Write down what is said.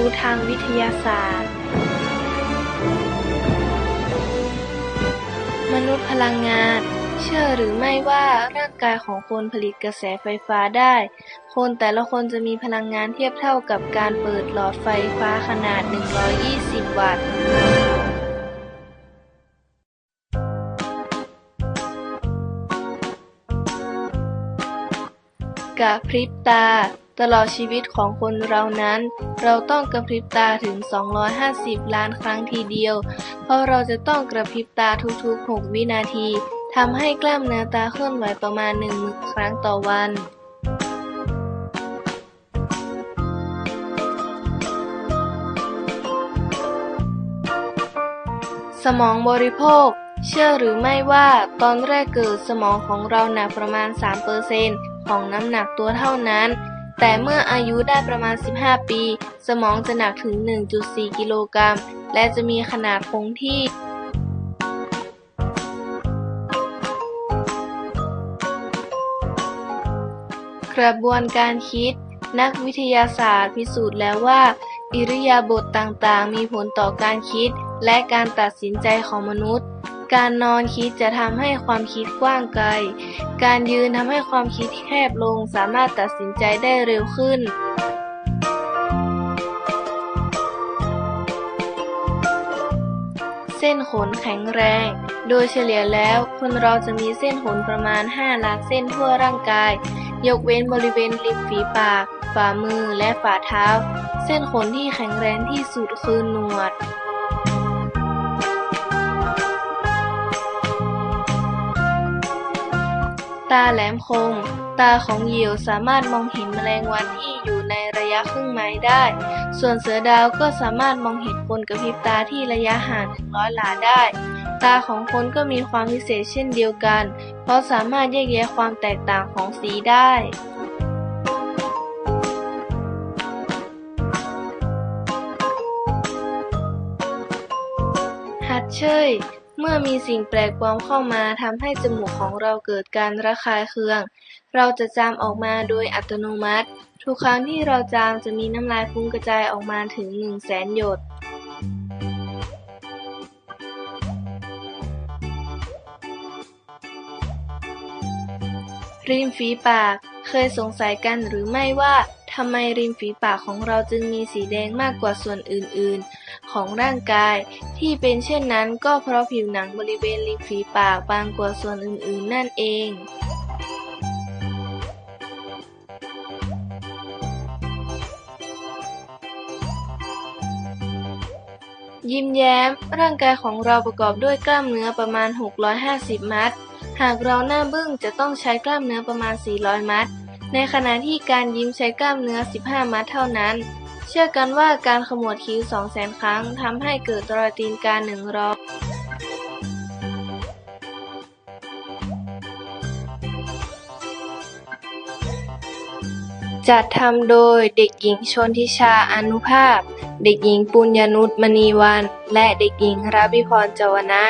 รู้ทางวิทยาศาสตร์ มนุษย์พลังงาน เชื่อหรือไม่ว่าร่างกายของคนผลิตกระแสไฟฟ้าได้ คนแต่ละคนจะมีพลังงานเทียบเท่ากับการเปิดหลอดไฟฟ้าขนาด 120 วัตต์กะพริบตา ตลอดชีวิตของคนเรานั้น เราต้องกระพริบตาถึง 250 ล้านครั้งทีเดียว เพราะเราจะต้องกระพริบตาทุกๆ 6 วินาทีทำให้กล้ามเนื้อตาเคลื่อนไหวประมาณ1 0,000ครั้งต่อวันสมองบริโภค เชื่อหรือไม่ว่าตอนแรกเกิดสมองของเราหนักประมาณ 3%ของน้ำหนักตัวเท่านั้น แต่เมื่ออายุได้ประมาณ 15 ปี สมองจะหนักถึง 1.4 กิโลกรัม และจะมีขนาดคงที่กระบวนการคิด นักวิทยาศาสตร์พิสูจน์แล้วว่า อิริยาบถต่างๆ มีผลต่อการคิด และการตัดสินใจของมนุษย์ การนอนคิดจะทำให้ความคิดกว้างไกล การยืนทำให้ความคิดแคบลงสามารถตัดสินใจได้เร็วขึ้นเส้นขนแข็งแรง โดยเฉลี่ยแล้วคนเราจะมีเส้นขนประมาณ 5 ล้านเส้นทั่วร่างกาย ยกเว้นบริเวณริมฝีปาก ฝ่ามือและฝ่าเท้า เส้นขนที่แข็งแรงที่สุดคือ ตาแหลมคม ตาของเหยี่ยวสามารถมองเห็นแมลงวันที่อยู่ในระยะครึ่งไม้ได้ ส่วนเสือดาวก็สามารถมองเห็นคนกระพริบตาที่ระยะห่างถึงร้อยหลาได้ ตาของคนก็มีความพิเศษเช่นเดียวกัน เพราะสามารถแยกแยะความแตกต่างของสีได้ฮัดเชย เมื่อมีสิ่งแปลกปลอมเข้ามาทำให้จมูกของเราเกิดการระคายเคือง เราจะจามออกมาโดยอัตโนมัติ ทุกครั้งที่เราจามจะมีน้ำลายฟุ้งกระจายออกมาถึง 1 0 0 0 0แสนหยดริมฝีปาก เคยสงสัยกันหรือไม่ว่าทำไมริมฝีปากของเราจึงมีสีแดงมากกว่าส่วนอื่นๆ ของร่างกาย ที่เป็นเช่นนั้นก็เพราะผิวหนังบริเวณริมฝีปากบางกว่าส่วนอื่นๆ นั่นเองยิ้มแย้ม ร่างกายของเราประกอบด้วยกล้ามเนื้อประมาณ 650 มัด หากเราหน้าบึ้งจะต้องใช้กล้ามเนื้อประมาณ 400 มัด ในขณะที่การยิ้มใช้กล้ามเนื้อ 15 มัดเท่านั้น เชื่อกันว่าการขมวดคิ้ว200,000 ครั้งทำให้เกิดรตีนกาหนึ่งรอยจัดทำโดยเด็กหญิงชนทิชาอนุภาพ เด็กหญิงปุญญนุชมณีวัน และเด็กหญิงราภิพรเจวนะ